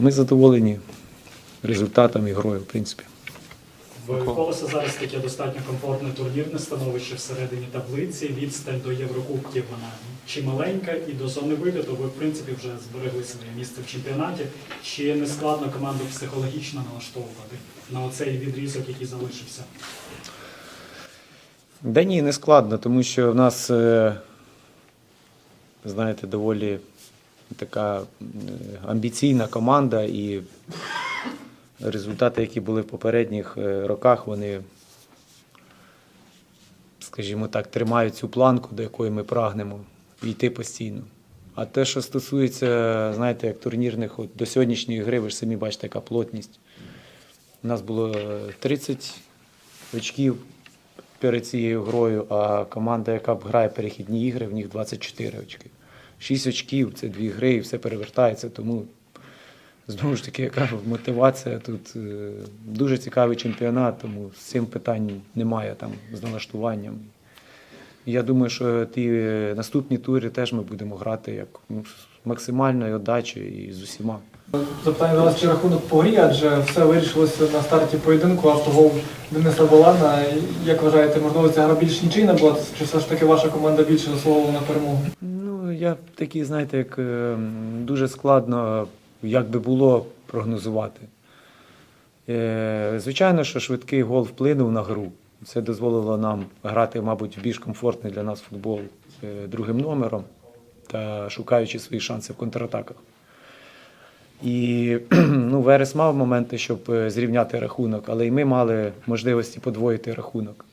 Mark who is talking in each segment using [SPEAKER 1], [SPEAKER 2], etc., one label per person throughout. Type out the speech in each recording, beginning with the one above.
[SPEAKER 1] ми задоволені результатом і грою, в принципі.
[SPEAKER 2] В колеса зараз таке достатньо комфортне турнірне становище всередині таблиці. Відстань до Єврокубків вона чималенька, і до зони виліту ви, в принципі, вже зберегли своє місце в чемпіонаті. Чи не складно команду психологічно налаштовувати на оцей відрізок, який залишився?
[SPEAKER 1] Да ні, не складно, тому що в нас, е, знаєте, доволі така е, амбіційна команда, і результати, які були в попередніх е, роках, вони, скажімо так, тримають цю планку, до якої ми прагнемо йти постійно. А те, що стосується, знаєте, як турнірних, от до сьогоднішньої гри, ви ж самі бачите, яка плотність. У нас було е, 30 очків перед цією грою, а команда, яка грає перехідні ігри, в них 24 очки. 6 очків це дві гри, і все перевертається. Тому знову ж таки, яка мотивація тут е, дуже цікавий чемпіонат, тому з цим питань немає там з налаштуванням. Я думаю, що ті е, наступні тури теж ми будемо грати як ну, максимальною віддачею і з усіма.
[SPEAKER 3] Запитання до вас чи рахунок по грі, адже все вирішилося на старті поєдинку, автогол Дениса Балана. Як вважаєте, можливо, ця гра більш нічийна була, чи все ж таки ваша команда більше заслуговувала на перемогу?
[SPEAKER 1] Я такий, знаєте, як е, дуже складно, як би було прогнозувати. Е, Звичайно, що швидкий гол вплинув на гру. Це дозволило нам грати, мабуть, в більш комфортний для нас футбол е, другим номером та шукаючи свої шанси в контратаках. І ну, Верес мав моменти, щоб зрівняти рахунок, але і ми мали можливості подвоїти рахунок.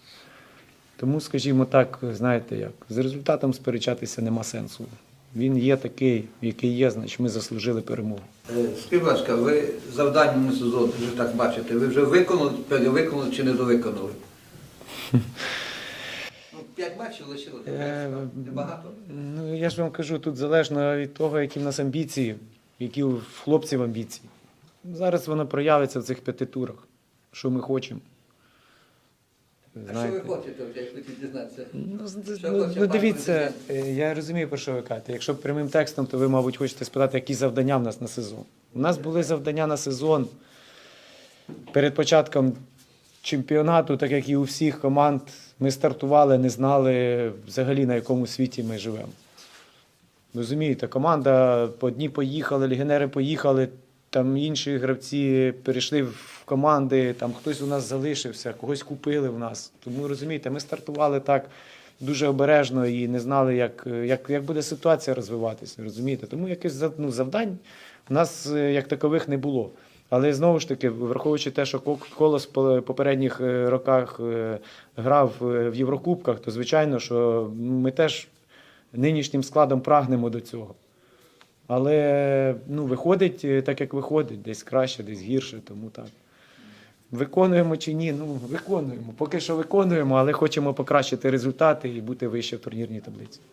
[SPEAKER 1] Тому, скажімо так, знаєте як, з результатом сперечатися нема сенсу. Він є такий, який є, значить ми заслужили перемогу.
[SPEAKER 4] Е, Скажіть, будь ласка, ви завдання на сезон, ви вже так бачите, ви вже виконали, перевиконали чи не довиконали? Ну, П'ять матчів лишилося,
[SPEAKER 1] Е,
[SPEAKER 4] небагато.
[SPEAKER 1] Ну, я ж вам кажу, тут залежно від того, які в нас амбіції, які у хлопців амбіції. Зараз воно проявиться в цих п'яти турах, що ми хочемо.
[SPEAKER 4] А що ви хочете, я хочу дізнатися?
[SPEAKER 1] Ну,
[SPEAKER 4] Що
[SPEAKER 1] ну,
[SPEAKER 4] хоче
[SPEAKER 1] ну
[SPEAKER 4] пан
[SPEAKER 1] дивіться, е, я розумію, про що ви кажете. Якщо прямим текстом, то ви, мабуть, хочете спитати, які завдання в нас на сезон. У нас були завдання на сезон перед початком чемпіонату, так як і у всіх команд, ми стартували, не знали взагалі на якому світі ми живемо. Розумієте, команда одні поїхали, легіонери поїхали, там інші гравці перейшли в команди, там хтось у нас залишився, когось купили в нас. Тому розумієте, ми стартували так дуже обережно і не знали, як, як, як буде ситуація розвиватися. Розумієте? Тому якихось ну, завдань у нас е, як такових не було. Але знову ж таки, враховуючи те, що колос по попередніх е, роках е, грав в Єврокубках, то звичайно, що ми теж нинішнім складом прагнемо до цього. Але ну, виходить е, так, як виходить, десь краще, десь гірше, тому так. Виконуємо чи ні? Ну, виконуємо. Поки що виконуємо, але хочемо покращити результати і бути вище в турнірній таблиці.